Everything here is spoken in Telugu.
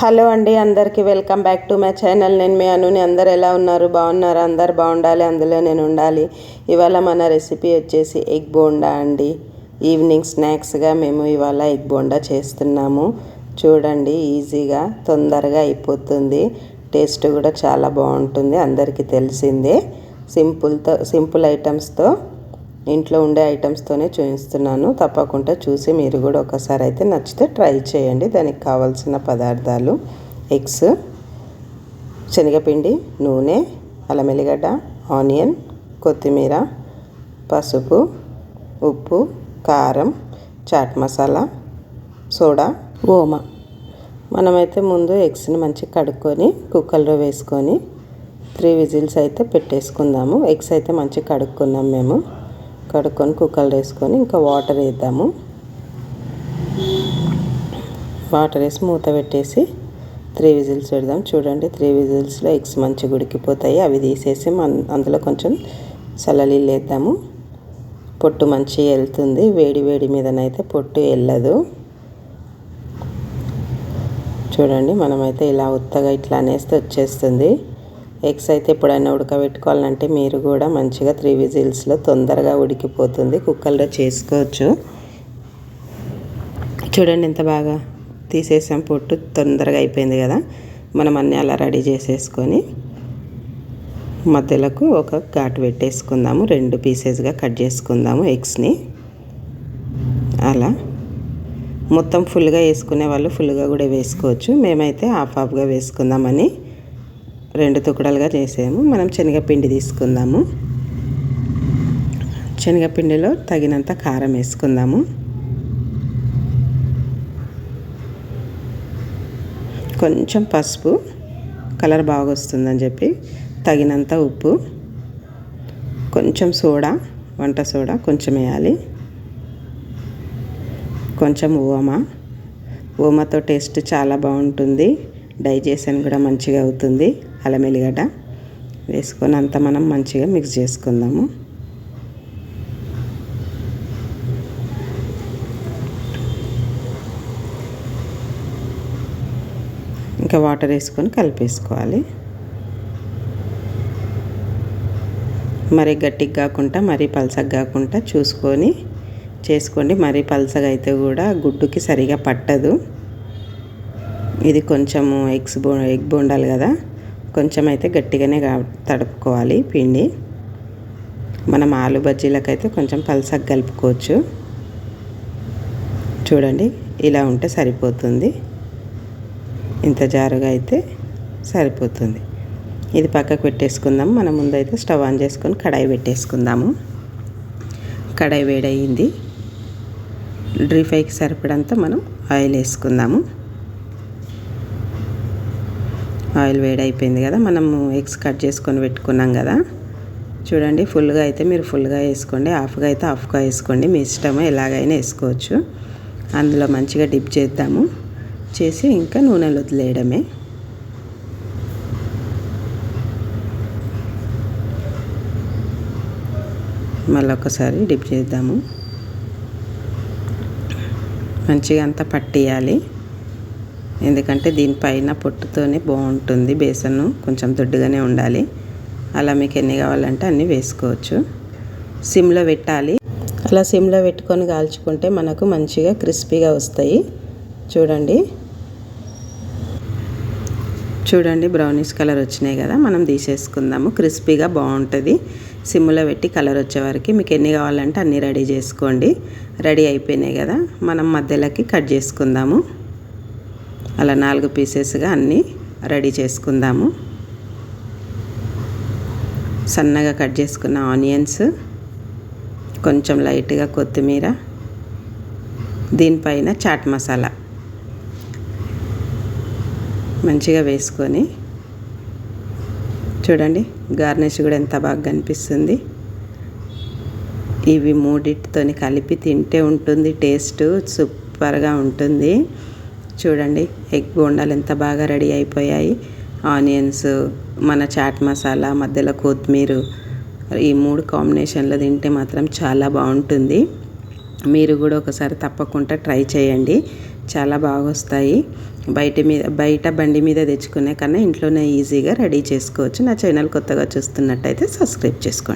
హలో అండి అందరికీ welcome back to my channel. నేను మీ అనుని. అందరు ఎలా ఉన్నారు? బాగున్నారు? అందరు బాగుండాలి అందులో నేను ఉండాలి. ఇవాళ మన రెసిపీ వచ్చేసి ఎగ్ బోండా అండి. ఈవినింగ్ స్నాక్స్గా మేము ఇవాళ ఎగ్ బోండా చేస్తున్నాము. చూడండి ఈజీగా తొందరగా అయిపోతుంది. టేస్ట్ కూడా చాలా బాగుంటుంది అందరికీ తెలిసిందే. సింపుల్తో సింపుల్ ఐటమ్స్తో ఇంట్లో ఉండే ఐటమ్స్తోనే చూపిస్తున్నాను. తప్పకుండా చూసి మీరు కూడా ఒకసారి అయితే నచ్చితే ట్రై చేయండి. దానికి కావాల్సిన పదార్థాలు ఎగ్స్ శనగపిండి నూనె అల్లం ఎల్లిగడ్డ ఆనియన్ కొత్తిమీర పసుపు ఉప్పు కారం చాట్ మసాలా సోడా ఓమా మనమైతే ముందు ఎగ్స్ని మంచిగా కడుక్కొని కుక్కర్లో వేసుకొని త్రీ విజిల్స్ అయితే పెట్టేసుకుందాము. ఎగ్స్ అయితే మంచిగా కడుక్కున్నాం మేము. కడుక్కొని కుక్కలు వేసుకొని ఇంకా వాటర్ వేద్దాము. వాటర్ వేసి మూత పెట్టేసి త్రీ విజిల్స్ పెడదాం. చూడండి త్రీ విజిల్స్లో ఎగ్స్ మంచిగా ఉడికిపోతాయి. అవి తీసేసి మన అందులో కొంచెం చల్లనీళ్ళు వేద్దాము. పొట్టు మంచిగా వెళ్తుంది. వేడి వేడి మీదనైతే పొట్టు వెళ్ళదు. చూడండి మనమైతే ఇలా ఉత్తగా ఇట్లా అనేస్తే వచ్చేస్తుంది. ఎగ్స్ అయితే ఎప్పుడైనా ఉడకబెట్టుకోవాలంటే మీరు కూడా మంచిగా త్రీ విజిల్స్లో తొందరగా ఉడికిపోతుంది. కుక్కర్లో చేసుకోవచ్చు. చూడండి ఎంత బాగా తీసేసాం. పొట్టు తొందరగా అయిపోయింది కదా. మనం అన్నీ అలా రెడీ చేసేసుకొని మధ్యలోకి ఒక ఘాటు పెట్టేసుకుందాము. రెండు పీసెస్గా కట్ చేసుకుందాము ఎగ్స్ని. అలా. మొత్తం ఫుల్గా వేసుకునే వాళ్ళు ఫుల్గా కూడా వేసుకోవచ్చు. మేమైతే హాఫ్ హాఫ్గా వేసుకుందామని రెండు తుకడలుగా చేసాము. మనం శనగపిండి తీసుకుందాము. శనగపిండిలో తగినంత కారం వేసుకుందాము. కొంచెం పసుపు కలర్ బాగా వస్తుందని చెప్పి తగినంత ఉప్పు కొంచెం సోడా వంట సోడా కొంచెం వేయాలి. కొంచెం ఓమ. ఓమతో టేస్ట్ చాలా బాగుంటుంది. డైజెషన్ కూడా మంచిగా అవుతుంది. అల్లం ఎల్లిగడ్డ వేసుకొని అంతా మనం మంచిగా మిక్స్ చేసుకుందాము. ఇంకా వాటర్ వేసుకొని కలిపేసుకోవాలి. మరి గట్టిగా కాకుండా మరీ పలసగా కాకుండా చూసుకొని చేసుకోండి. మరీ పలసగా అయితే కూడా గుడ్డుకి సరిగా పట్టదు. ఇది కొంచెము ఎగ్స్ బో ఎగ్ బోండాలి కదా. కొంచెం అయితే గట్టిగానే తడుపుకోవాలి పిండి. మనం ఆలు బజ్జీలకైతే కొంచెం పలసగా కలుపుకోవచ్చు. చూడండి ఇలా ఉంటే సరిపోతుంది. ఇంత జారుగా అయితే సరిపోతుంది. ఇది పక్కకు పెట్టేసుకుందాం. మనం ముందైతే స్టవ్ ఆన్ చేసుకొని కడాయి పెట్టేసుకుందాము. కడాయి వేడయింది. డ్రీ ఫ్రైకి సరిపడంతా మనం ఆయిల్ వేసుకుందాము. ఆయిల్ వేడైపోయింది కదా మనము ఎగ్స్ కట్ చేసుకొని పెట్టుకున్నాం కదా. చూడండి ఫుల్గా అయితే మీరు ఫుల్గా వేసుకోండి హాఫ్గా అయితే హాఫ్గా వేసుకోండి మీ ఇష్టము ఎలాగైనా వేసుకోవచ్చు. అందులో మంచిగా డిప్ చేద్దాము. చేసి ఇంకా నూనెలు వదిలేయడమే. మళ్ళీ ఒకసారి డిప్ చేద్దాము. మంచిగా అంతా పట్టేయాలి. ఎందుకంటే దీనిపైన పొట్టుతోనే బాగుంటుంది బేసన్ కొంచెం దొడ్డుగానే ఉండాలి. అలా మీకు ఎన్ని కావాలంటే అన్నీ వేసుకోవచ్చు. సిమ్లో పెట్టాలి. అలా సిమ్లో పెట్టుకొని కాల్చుకుంటే మనకు మంచిగా క్రిస్పీగా వస్తాయి. చూడండి. చూడండి బ్రౌనిష్ కలర్ వచ్చినాయి కదా మనం తీసేసుకుందాము. క్రిస్పీగా బాగుంటుంది. సిమ్లో పెట్టి కలర్ వచ్చే మీకు ఎన్ని కావాలంటే అన్నీ రెడీ చేసుకోండి. రెడీ అయిపోయినాయి కదా మనం మధ్యలోకి కట్ చేసుకుందాము. అలా నాలుగు పీసెస్గా అన్నీ రెడీ చేసుకుందాము. సన్నగా కట్ చేసుకున్న ఆనియన్స్ కొంచెం లైట్గా కొత్తిమీర దీనిపైన చాట్ మసాలా మంచిగా వేసుకొని చూడండి గార్నిష్ కూడా ఎంత బాగా కనిపిస్తుంది. ఇవి మూడింటితో కలిపి తింటే ఉంటుంది టేస్ట్ సూపర్గా ఉంటుంది. చూడండి ఎగ్ బోండాలు ఎంత బాగా రెడీ అయిపోయాయి. ఆనియన్స్ మన చాట్ మసాలా మధ్యలో కొత్తిమీర ఈ మూడు కాంబినేషన్లో తింటే మాత్రం చాలా బాగుంటుంది. మీరు కూడా ఒకసారి తప్పకుండా ట్రై చేయండి. చాలా బాగా వస్తాయి. బయట మీద బయట బండి మీద తెచ్చుకునే కన్నా ఇంట్లోనే ఈజీగా రెడీ చేసుకోవచ్చు. నా ఛానల్ కొత్తగా చూస్తున్నట్టయితే సబ్స్క్రైబ్ చేసుకోండి.